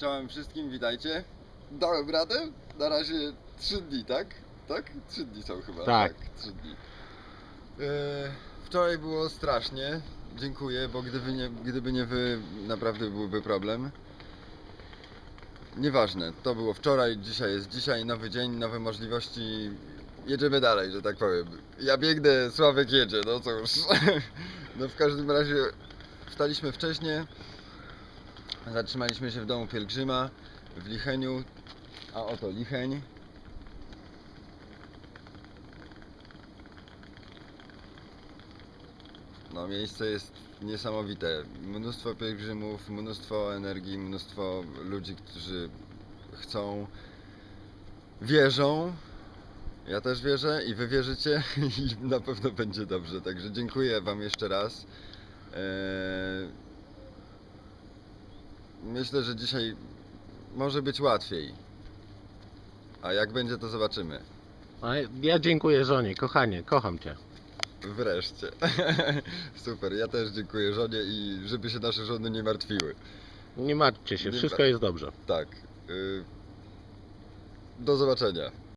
Czołem wszystkim, witajcie. Dałem radę? Na razie 3 dni, tak? Tak? 3 dni są chyba. Tak. 3 dni. E, wczoraj było strasznie. Dziękuję, bo gdyby nie, gdyby nie wy, naprawdę byłby problem. Nieważne, to było wczoraj, dzisiaj jest dzisiaj, nowy dzień, nowe możliwości. Jedziemy dalej, że tak powiem. Ja biegnę, Sławek jedzie, no cóż. No w każdym razie wstaliśmy wcześniej. Zatrzymaliśmy się w domu pielgrzyma w Licheniu, a oto Licheń. No miejsce jest niesamowite. Mnóstwo pielgrzymów, mnóstwo energii, mnóstwo ludzi, którzy chcą, wierzą. Ja też wierzę i wy wierzycie i na pewno będzie dobrze. Także dziękuję wam jeszcze raz. Eee, Myślę, że dzisiaj może być łatwiej. A jak będzie, to zobaczymy. A ja dziękuję żonie, kochanie, kocham cię. Wreszcie. Super, ja też dziękuję żonie i żeby się nasze żony nie martwiły. Nie martwcie się, Nie wszystko jest dobrze. Tak. y, Do zobaczenia.